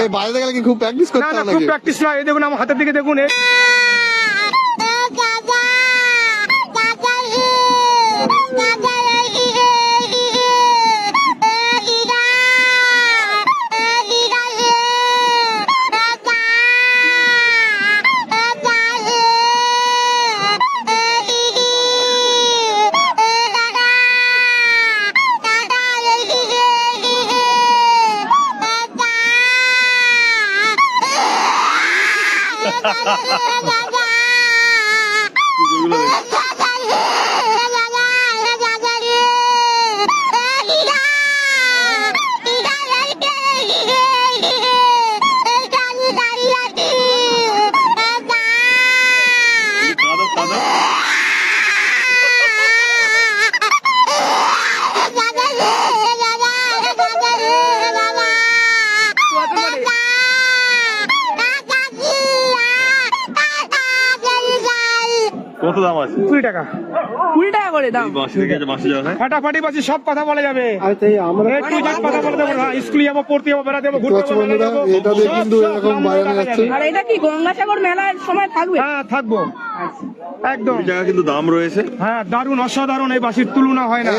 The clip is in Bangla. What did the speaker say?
এই বাজাতে গেলে কি খুব প্র্যাকটিস না করতে না হবে খুব নাকি প্র্যাকটিস নয় এই দেখুন আমার হাতের দিকে দেখুন এ কাঁদো কাঁদো কত দাম আছে? কুড়ি টাকা। কুড়ি টাকা করে দাম। থেকে যাওয়া হয়? ফাটাফাটি সব কথা বলা যাবে। আমরা একটু কথা বলতে পারব না। স্কুলে যাব পড়তে যাব বেড়াতে যাব ঘুরতে আচ্ছা যাব বন্ধুরা, এটা দিয়ে কিন্তু এরকম বাজানো যাচ্ছে। আর এটা কি গঙ্গাসাগর মেলার সময় থাকবে? হ্যাঁ থাকব। একদম। কুড়ি টাকা কিন্তু দাম রয়েছে। হ্যাঁ দারুণ অসাধারণ এই বাসির তুলনা হয় না।